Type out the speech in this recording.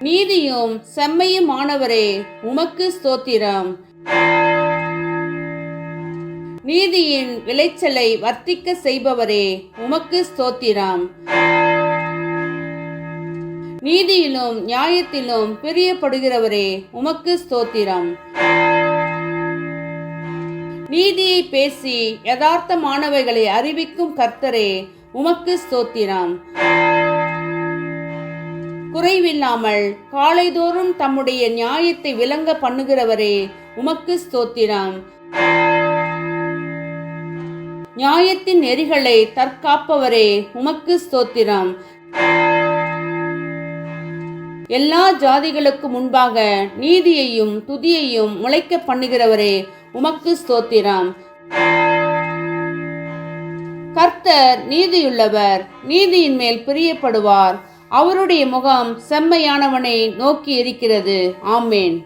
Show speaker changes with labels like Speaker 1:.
Speaker 1: நீதியும் செம்மையுமானவரே உமக்கு ஸ்தோத்திரம். நீதியின் விளைச்சலை வர்த்திக்க செய்பவரே உமக்கு ஸ்தோத்திரம். நீதியிலும் நியாயத்திலும் பிரியப்படுகிறவரே உமக்கு ஸ்தோத்திரம். நீதியை பேசி யதார்த்தமானவைகளை அறிவிக்கும் கர்த்தரே உமக்கு ஸ்தோத்திரம். குறைவில்லாமல் காலைதோறும் தம்முடைய நியாயத்தை விளங்க பண்ணுகிறவரே உமக்கு ஸ்தோத்திரம். நியாயத்தின் நெறிகளை தற்காப்பவரே உமக்கு ஸ்தோத்திரம். எல்லா ஜாதிகளுக்கு முன்பாக நீதியையும் துதியையும் முளைக்க பண்ணுகிறவரே உமக்கு ஸ்தோத்திரம். கர்த்தர் நீதியுள்ளவர் நீதியின் மேல் பிரியப்படுவார். அவருடைய முகம் செம்மையானவனை நோக்கி இருக்கிறது ஆமேன்.